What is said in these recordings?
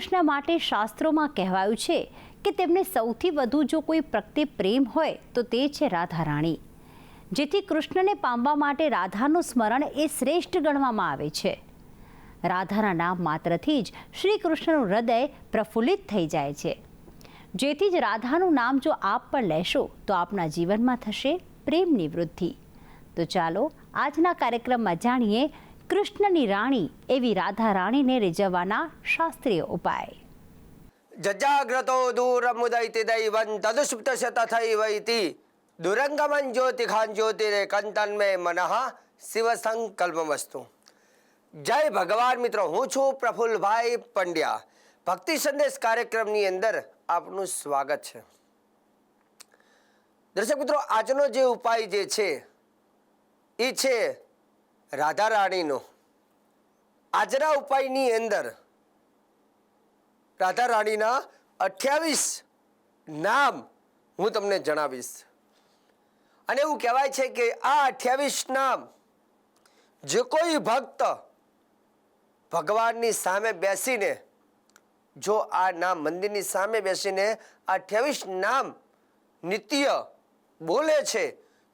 કૃષ્ણ માટે શાસ્ત્રોમાં કહેવાયું છે કે તેમને સૌથી વધુ જો કોઈ પ્રત્યે પ્રેમ હોય તો તે છે રાધા રાણી. જેથી કૃષ્ણને પામવા માટે રાધાનું સ્મરણ એ શ્રેષ્ઠ ગણવામાં આવે છે. રાધાના નામ માત્રથી જ શ્રી કૃષ્ણનું હૃદય પ્રફુલ્લિત થઈ જાય છે. જેથી જ રાધાનું નામ જો આપ પણ લેશો તો આપના જીવનમાં થશે પ્રેમની વૃદ્ધિ. તો ચાલો આજના કાર્યક્રમમાં જાણીએ કૃષ્ણની રાણી એવી રાધા રાણીને રીઝવવાના શાસ્ત્રીય ઉપાય. જજાગ્રતો દૂરમુદૈતિ દૈવં તદુસુપ્તસ્ય તથૈવૈતિ દુરંગમન જ્યોતિખાન જ્યોતિરે કંતન મે મનઃ શિવ સંકલ્પમસ્તુ જય ભગવાન મિત્રો, હું છું પ્રફુલ્લભાઈ પંડ્યા. ભક્તિ સંદેશ કાર્યક્રમની અંદર આપનું સ્વાગત છે. દર્શક મિત્રો, આજનો જે ઉપાય જે છે એ છે રાધા રાણીનો આજના ઉપાયની અંદર રાધા રાણીના અઠ્યાવીસ નામ હું તમને જણાવીશ. અને એવું કહેવાય છે કે આ અઠ્યાવીસ નામ જે કોઈ ભક્ત ભગવાનની સામે બેસીને, જો આ નામ મંદિરની સામે બેસીને આ અઠ્યાવીસ નામ નિત્ય બોલે છે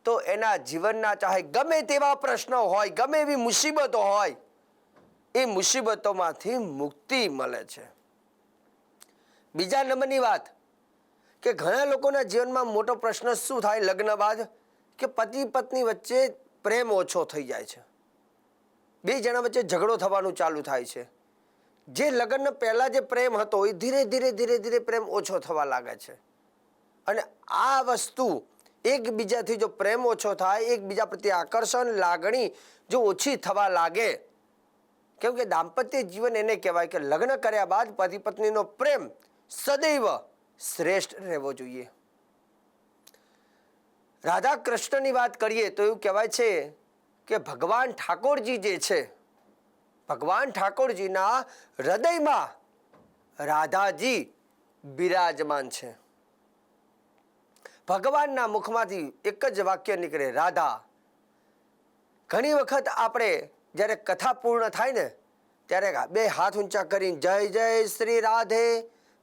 તો એના જીવનના ચાહે ગમે તેવા પ્રશ્નો હોય, ગમે એવી મુસીબતો હોય, એ મુસીબતોમાંથી મુક્તિ મળે છે. બીજા નંબરની વાત કે ઘણા લોકોના જીવનમાં મોટો પ્રશ્ન શું થાય લગ્ન બાદ? કે પતિ પત્ની વચ્ચે પ્રેમ ઓછો થઈ જાય છે. બે જણા વચ્ચે ઝઘડો થવાનું ચાલુ થાય છે. જે લગ્ન પહેલાં જે પ્રેમ હતો, એ ધીરે ધીરે ધીરે ધીરે પ્રેમ ઓછો થવા લાગે છે. અને આ વસ્તુ એકબીજાથી જો પ્રેમ ઓછો થાય, એકબીજા પ્રત્યે આકર્ષણ, લાગણી જો ઓછી થવા લાગે, કેમ કે દાંપત્ય જીવન એને કહેવાય કે લગ્ન કર્યા બાદ પતિ પત્નીનો પ્રેમ સદૈવ શ્રેષ્ઠ રહેવો જોઈએ. રાધા કૃષ્ણની વાત કરીએ તો એવું કહેવાય છે કે ભગવાન ઠાકોરજી જે છે, ભગવાન ઠાકોરજીના હૃદયમાં રાધાજી બિરાજમાન છે. ભગવાનના મુખમાંથી એક જ વાક્ય નીકળે, રાધા. ઘણી વખત આપણે જ્યારે કથા પૂર્ણ થાય ને, ત્યારે બે હાથ ઊંચા કરીને, જય જય શ્રી રાધે,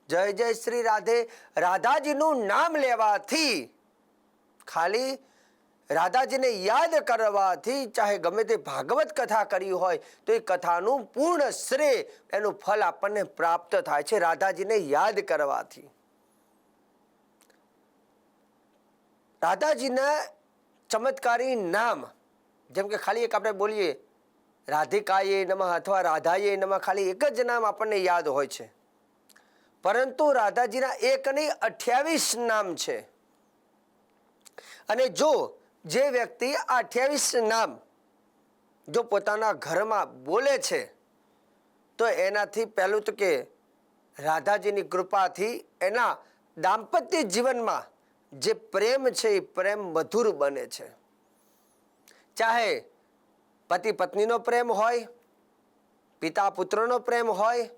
જય જય શ્રી રાધે. રાધાજીનું નામ લેવાથી ખાલી રાધાજીને યાદ કરવાથી ચાહે ગમે તે ભાગવત કથા કરી હોય, તો એ કથાનું પૂર્ણ શ્રેય એનું ફલ આપણને પ્રાપ્ત થાય છે રાધાજીને યાદ કરવાથી. રાધાજીના ચમત્કારી નામ, જેમ કે ખાલી એક આપણે બોલીએ, રાધિકાએ નમઃ અથવા રાધાએ નમઃ, ખાલી એક જ નામ આપણને યાદ હોય છે. પરંતુ રાધાજીના એક નહીં, અઠ્યાવીસ નામ છે. અને જો જે વ્યક્તિ આ અઠ્યાવીસ નામ જો પોતાના ઘરમાં બોલે છે, તો એનાથી પહેલું તો કે રાધાજીની કૃપાથી એના દાંપત્ય જીવનમાં જે પ્રેમ છે એ પ્રેમ મધુર બને છે. ચાહે પતિ પત્નીનો પ્રેમ હોય, પિતા પુત્રનો પ્રેમ હોય,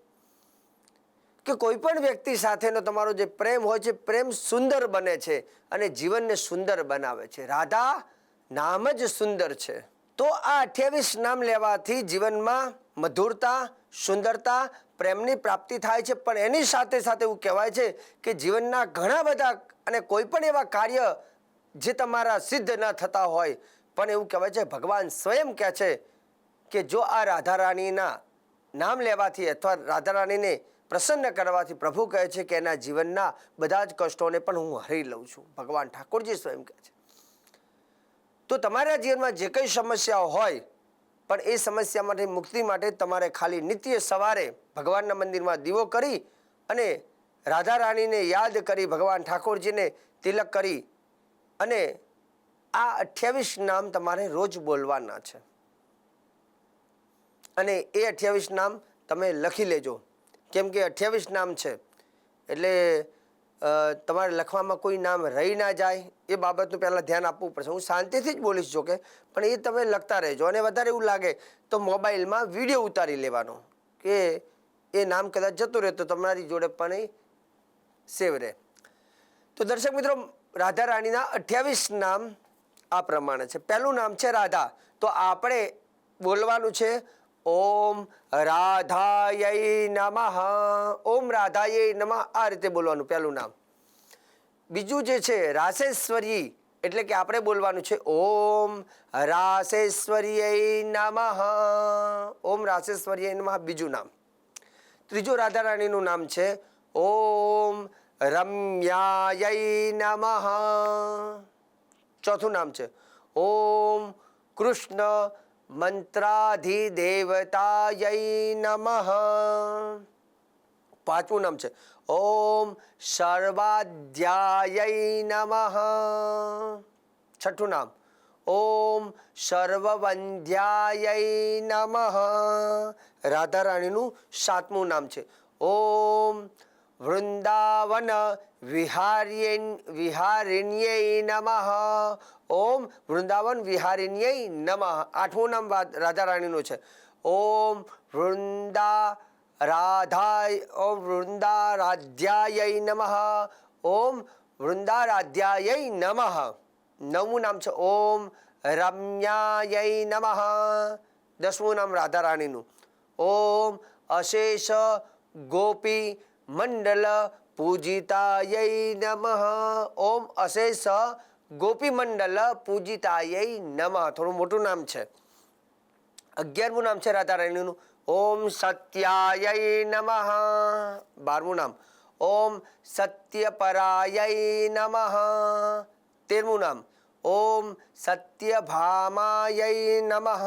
કે કોઈ પણ વ્યક્તિ સાથેનો તમારો જે પ્રેમ હોય છે, પ્રેમ સુંદર બને છે અને જીવનને સુંદર બનાવે છે. રાધા નામ જ સુંદર છે. તો આ અઠ્યાવીસ નામ લેવાથી જીવનમાં મધુરતા, સુંદરતા, પ્રેમની પ્રાપ્તિ થાય છે. પણ એની સાથે સાથે એવું કહેવાય છે કે જીવનના ઘણા બધા અને કોઈ પણ એવા કાર્ય જે તમારા સિદ્ધ ન થતા હોય, પણ એવું કહેવાય છે, ભગવાન સ્વયં કહે છે કે જો આ રાધા રાણીના નામ લેવાથી અથવા રાધા રાણીને પ્રસન્ન કરવાથી પ્રભુ કહે છે કે એના જીવનના બધા જ કષ્ટોને પણ હું હરી લઉં છું. ભગવાન ઠાકોરજી સ્વયં કહે છે. તો તમારા જીવનમાં જે કંઈ સમસ્યાઓ હોય પણ એ સમસ્યામાંથી મુક્તિ માટે તમારે ખાલી નિત્ય સવારે ભગવાનના મંદિરમાં દીવો કરી અને રાધા રાણીને યાદ કરી ભગવાન ઠાકોરજીને તિલક કરી અને આ અઠ્યાવીસ નામ તમારે રોજ બોલવાના છે. અને એ અઠ્યાવીસ નામ તમે લખી લેજો. કેમ કે અઠ્યાવીસ નામ છે. એટલે તમારે લખવામાં કોઈ નામ રહી ના જાય, એ બાબતનું પહેલાં ધ્યાન આપવું પડશે. હું શાંતિથી જ બોલીશ જોકે, પણ એ તમે લખતા રહેજો અને વધારે એવું લાગે તો મોબાઈલમાં વીડિયો ઉતારી લેવાનો, કે એ નામ કદાચ જતું રહે તો તમારી જોડે પણ એ સેવ રહે. તો દર્શક મિત્રો, રાધા રાણીના અઠ્યાવીસ નામ આ પ્રમાણે છે. પહેલું નામ છે રાધા. તો આપણે બોલવાનું છે ઓમ રાધાય નમઃ. ઓમ રાધાય નમઃ. આ રીતે બોલવાનું પહેલું નામ. બીજું જે છે, રાસેશ્વરી, એટલે કે આપણે બોલવાનું છે ઓમ રાસેશ્વરીય નમઃ. ઓમ રાસેશ્વરીય નમઃ બીજું નામ. ત્રીજું રાધારાણીનું નામ છે ઓમ રમ્યાય નમઃ. ચોથું નામ છે ઓમ કૃષ્ણ મંત્રાધિદેવતાય નમઃ પાંચમું નામ છે ઓમ સર્વાધ્યાય નમઃ છઠ્ઠું નામ ઓમ સર્વવંધ્યાય નમઃ રાધા રાણીનું સાતમું નામ છે। ઓમ વૃંદાવન વિહાર્ય વિહારિણ્ય નમઃ. ઓમ વૃંદાવન વિહારિણ્ય નમઃ. આઠમું નામ રાધા રાણીનું છે. ઓમ વૃંદા રાધાય ઓમ વૃંદારાધ્યાય નમઃ. ઓમ વૃંદારાધ્યાય નમઃ. નવમું નામ છે. ઓમ રમ્યાય નમઃ. દસમું નામ રાધા રાણીનું ઓમ અશેષ ગોપી મંડલ પૂજિતાય નમઃ. ઓમ અશેષ ગોપી મંડલ પૂજિતાય નમઃ. થોડું મોટું નામ છે. અગિયારમું નામ છે રાધારાણીનું. ઓમ સત્યાય નમઃ. બારમું નામ. ઓમ સત્યપરાય નમઃ. તેરમું નામ. ઓમ સત્યભામાય નમઃ.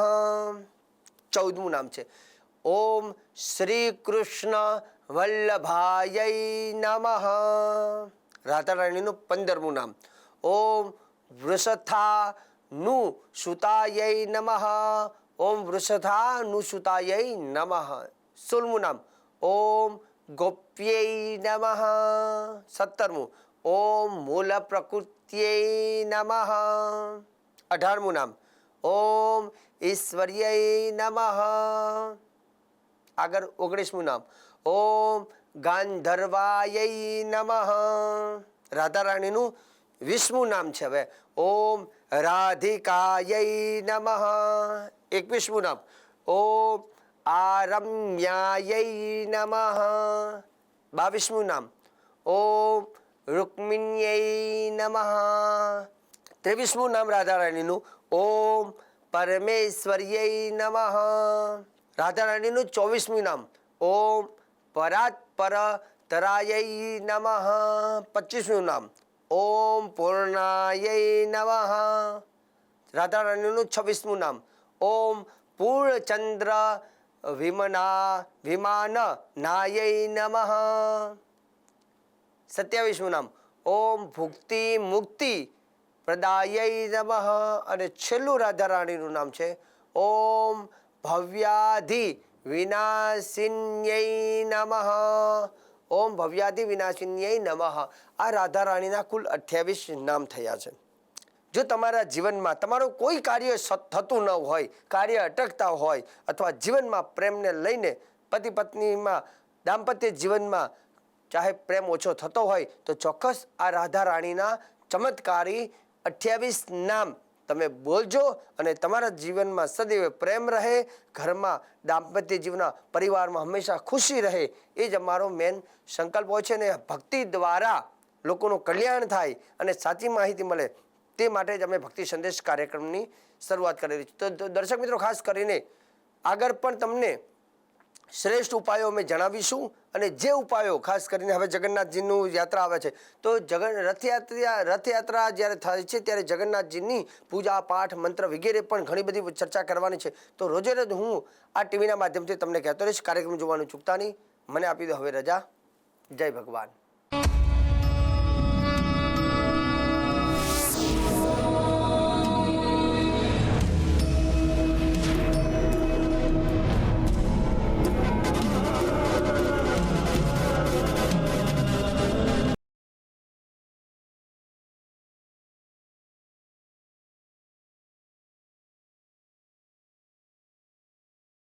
ચૌદમું નામ છે. ઓમ શ્રી કૃષ્ણ વલ્લભાય નમઃ. રાધારાણીનું પંદરમું નામ. ઓમ વૃષથા નું સુતાય નમઃ. ઓમ વૃષથા નું સુતાય નમઃ. સોળમું નામ. ઓમ ગોપ્યై નમઃ. સત્તરમું. ઓમ મૂલ પ્રકૃત્યై નમઃ. અઢારમું નામ. ઓમ ઈશ્વર્ય નમઃ. આગળ ઓગણીસમું નામ. ઓમ ગાંધર્વાય નમઃ. રાધા રાણીનું વીસમું નામ છે હવે. ઓમ રાધિકાય નમઃ. એકવીસમું નામ. ઓમ આરમ્યાય નમઃ. બાવીસમું નામ. ઓમ રૂક્મિણ્યై નમઃ. ત્રેવીસમું નામ રાધા રાણીનું ઓમ પરમેશ્વર્ય નમઃ. રાધા રાણીનું ચોવીસમું નામ. ઓમ પરાત પર તરાય નમઃ પચીસમું નામ. ઓમ પૂર્ણાય નમઃ રાધા રાણીનું છવ્વીસમું નામ. ઓમ પૂર્ણચંદ્ર વિમના વિમાન નાય નમઃ સત્યાવીસમું નામ. ઓમ ભુક્તિ મુક્તિ પ્રદાય નમઃ અને છેલ્લું રાધા રાણીનું નામ છે. ઓમ ભવ્યાધિ વિનાશિન્યય નમઃ ઓમ ભવ્યાધિ વિનાશિન્યય નમઃ આ રાધા રાણીના કુલ અઠ્યાવીસ નામ થયા છે। જો તમારા જીવનમાં તમારું કોઈ કાર્ય થતું ન હોય, કાર્ય અટકતા હોય અથવા જીવનમાં પ્રેમને લઈને પતિ પત્નીમાં, દાંપત્ય જીવનમાં ચાહે પ્રેમ ઓછો થતો હોય, તો ચોક્કસ આ રાધા રાણીના ચમત્કારી અઠ્યાવીસ નામ તમે બોલજો અને તમારા જીવનમાં સદૈવ પ્રેમ રહે, ઘરમાં દાંપત્ય જીવના પરિવારમાં હંમેશા ખુશી રહે, એ જ અમારો મેન સંકલ્પ હોય છે અને ભક્તિ દ્વારા લોકોનું કલ્યાણ થાય અને સાચી માહિતી મળે, તે માટે જ અમે ભક્તિ સંદેશ કાર્યક્રમની શરૂઆત કરેલી છે. તો દર્શક મિત્રો, ખાસ કરીને આગળ પણ તમને શ્રેષ્ઠ ઉપાયો અમે જણાવીશું અને જે ઉપાયો, ખાસ કરીને હવે જગન્નાથજીનું યાત્રા આવે છે, તો જગન રથયાત્રા રથયાત્રા જ્યારે થાય છે ત્યારે જગન્નાથજીની પૂજા, પાઠ, મંત્ર વગેરે પણ ઘણી બધી ચર્ચા કરવાની છે. તો રોજે રોજ હું આ ટીવીના માધ્યમથી તમને કહેતો રહીશ, કાર્યક્રમ જોવાનું ચૂકતા નહીં. મને આપી દો હવે રજા. જય ભગવાન.